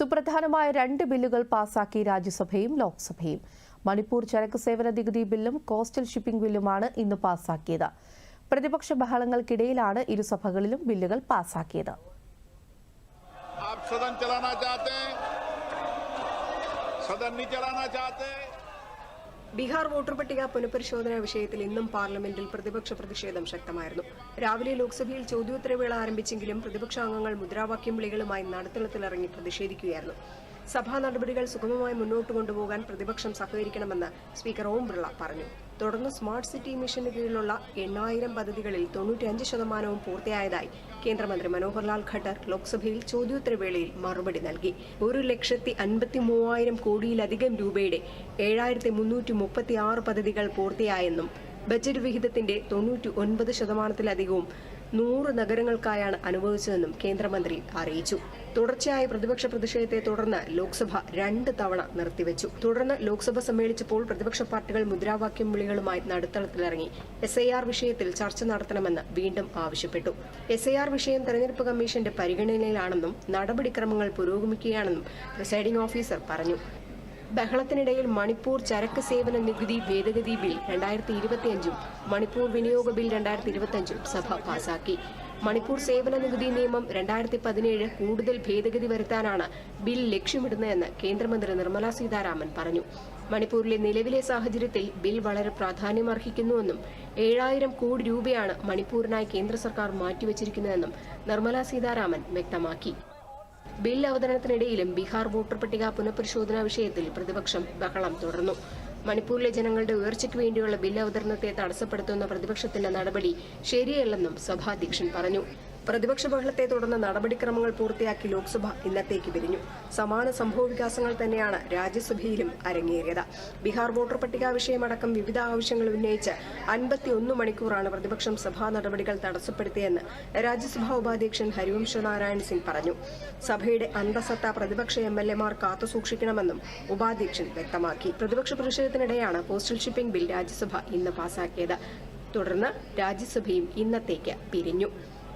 സുപ്രധാനമായ രണ്ട് ബില്ലുകൾ പാസാക്കി രാജ്യസഭയും ലോക്സഭയും. മണിപ്പൂർ ചരക്ക് സേവന നികുതി ബില്ലും കോസ്റ്റൽ ഷിപ്പിംഗ് ബില്ലുമാണ് ഇന്ന് പാസാക്കിയത്. പ്രതിപക്ഷ ബഹളങ്ങൾക്കിടയിലാണ് ഇരുസഭകളിലും ബില്ലുകൾ പാസാക്കിയത്. आप ബീഹാർ വോട്ടർ പട്ടിക പുനഃപരിശോധനാ വിഷയത്തിൽ ഇന്നും പാർലമെന്റിൽ പ്രതിപക്ഷ പ്രതിഷേധം ശക്തമായിരുന്നു. രാവിലെ ലോക്സഭയിൽ ചോദ്യോത്തരവേള ആരംഭിച്ചെങ്കിലും പ്രതിപക്ഷാംഗങ്ങൾ മുദ്രാവാക്യം വിളികളുമായി നടുത്തളത്തിലിറങ്ങി പ്രതിഷേധിക്കുകയായിരുന്നു. സഭാ നടപടികൾ സുഗമമായി മുന്നോട്ട് കൊണ്ടുപോകാൻ പ്രതിപക്ഷം സഹകരിക്കണമെന്ന് സ്പീക്കർ ഓം ബിർള പറഞ്ഞു. തുടർന്ന് സ്മാർട്ട് സിറ്റി മിഷന് കീഴിലുള്ള എണ്ണായിരം പദ്ധതികളിൽ തൊണ്ണൂറ്റിയഞ്ച് ശതമാനവും പൂർത്തിയായതായി കേന്ദ്രമന്ത്രി മനോഹർലാൽ ഖട്ടർ ലോക്സഭയിൽ ചോദ്യോത്തരവേളയിൽ മറുപടി നൽകി. ഒരു ലക്ഷത്തി അൻപത്തി മൂവായിരം കോടിയിലധികം രൂപയുടെ ഏഴായിരത്തി മുന്നൂറ്റി മുപ്പത്തി ആറ് പദ്ധതികൾ പൂർത്തിയായെന്നും ബജറ്റ് വിഹിതത്തിന്റെ തൊണ്ണൂറ്റി ഒൻപത് ശതമാനത്തിലധികവും നൂറ് നഗരങ്ങൾക്കായാണ് അനുവദിച്ചതെന്നും കേന്ദ്രമന്ത്രി അറിയിച്ചു. തുടർച്ചയായ പ്രതിപക്ഷ പ്രതിഷേധത്തെ തുടർന്ന് ലോക്സഭ രണ്ട് തവണ നിർത്തിവെച്ചു. തുടർന്ന് ലോക്സഭ സമ്മേളിച്ചപ്പോൾ പ്രതിപക്ഷ പാർട്ടികൾ മുദ്രാവാക്യം വിളികളുമായി നടുത്തളത്തിലിറങ്ങി എസ് വിഷയത്തിൽ ചർച്ച നടത്തണമെന്ന് വീണ്ടും ആവശ്യപ്പെട്ടു. എസ് വിഷയം തെരഞ്ഞെടുപ്പ് കമ്മീഷന്റെ പരിഗണനയിലാണെന്നും നടപടിക്രമങ്ങൾ പുരോഗമിക്കുകയാണെന്നും പ്രിസൈഡിംഗ് ഓഫീസർ പറഞ്ഞു. ബഹളത്തിനിടയിൽ മണിപ്പൂർ ചരക്ക് സേവന നികുതി ഭേദഗതി ബിൽ രണ്ടായിരത്തി ഇരുപത്തിയഞ്ചും മണിപ്പൂർ വിനിയോഗ ബിൽ രണ്ടായിരത്തി ഇരുപത്തിയഞ്ചും സഭ പാസാക്കി. മണിപ്പൂർ സേവന നികുതി നിയമം രണ്ടായിരത്തി പതിനേഴ് കൂടുതൽ ഭേദഗതി വരുത്താനാണ് ബിൽ ലക്ഷ്യമിടുന്നതെന്ന് കേന്ദ്രമന്ത്രി നിർമ്മല സീതാരാമൻ പറഞ്ഞു. മണിപ്പൂരിലെ നിലവിലെ സാഹചര്യത്തിൽ ബിൽ വളരെ പ്രാധാന്യമർഹിക്കുന്നുവെന്നും ഏഴായിരം കോടി രൂപയാണ് മണിപ്പൂരിനായി കേന്ദ്ര സർക്കാർ മാറ്റിവച്ചിരിക്കുന്നതെന്നും നിർമ്മല സീതാരാമൻ വ്യക്തമാക്കി. ബിൽ അവതരണത്തിനിടയിലും ബീഹാർ വോട്ടർ പട്ടിക പുനഃപരിശോധനാ വിഷയത്തിൽ പ്രതിപക്ഷം ബഹളം തുടർന്നു. മണിപ്പൂരിലെ ജനങ്ങളുടെ ഉയർച്ചയ്ക്ക് വേണ്ടിയുള്ള ബിൽ അവതരണത്തെ തടസ്സപ്പെടുത്തുന്ന പ്രതിപക്ഷത്തിന്റെ നടപടി ശരിയല്ലെന്നും സഭാധ്യക്ഷൻ പറഞ്ഞു. പ്രതിപക്ഷ ബഹളത്തെ തുടർന്ന് നടപടിക്രമങ്ങൾ പൂർത്തിയാക്കി ലോക്സഭ ഇന്നത്തേക്ക് പിരിഞ്ഞു. സമാന സംഭവ വികാസങ്ങൾ തന്നെയാണ് രാജ്യസഭയിലും അരങ്ങേറിയത്. ബീഹാർ വോട്ടർ പട്ടിക വിഷയമടക്കം വിവിധ ആവശ്യങ്ങൾ ഉന്നയിച്ച് അൻപത്തിയൊന്ന് മണിക്കൂറാണ് പ്രതിപക്ഷം സഭാ നടപടികൾ തടസ്സപ്പെടുത്തിയെന്ന് രാജ്യസഭാ ഉപാധ്യക്ഷൻ ഹരിവംശ നാരായൺ സിംഗ് പറഞ്ഞു. സഭയുടെ അന്തസത്ത പ്രതിപക്ഷ എം എൽ എമാർ കാത്തുസൂക്ഷിക്കണമെന്നും ഉപാധ്യക്ഷൻ വ്യക്തമാക്കി. പ്രതിപക്ഷ പ്രതിഷേധത്തിനിടെയാണ് പോസ്റ്റൽ ഷിപ്പിംഗ് ബിൽ രാജ്യസഭ ഇന്ന് പാസാക്കിയത്. തുടർന്ന് രാജ്യസഭയും ഇന്നത്തേക്ക് പിരിഞ്ഞു.